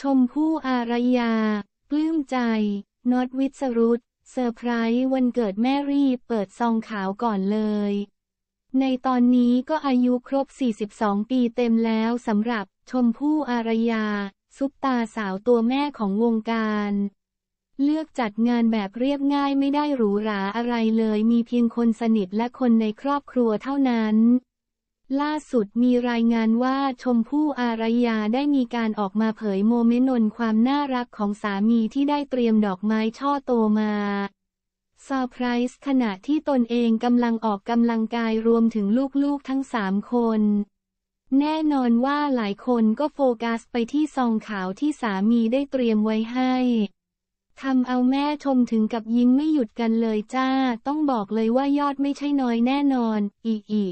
ชมพู่อารยา ปลื้มใจน็อตวิศรุตเซอร์ไพรส์วันเกิดแม่รีบเปิดซองขาวก่อนเลย ในตอนนี้ก็อายุครบ 42 ปีเต็มแล้วสำหรับชมพู่อารยา ซุปตาสาวตัวแม่ของวงการ เลือกจัดงานแบบเรียบง่ายไม่ได้หรูหราอะไรเลย มีเพียงคนสนิทและคนในครอบครัวเท่านั้น ล่าสุดมีรายงานว่าชมพู่อารยาได้มีการออกมาเผยโมเมนต์นนความน่ารักของสามีที่ได้เตรียมดอกไม้ช่อโตมาเซอร์ไพรส์ขณะที่ตนเองกำลังออกกำลังกายรวมถึงลูกๆทั้งสามคน แน่นอนว่าหลายคนก็โฟกัสไปที่ซองขาวที่สามีได้เตรียมไว้ให้ทำเอาแม่ชมถึงกับยิ้มไม่หยุดกันเลยจ้า ต้องบอกเลยว่ายอดไม่ใช่น้อยแน่นอน อีอี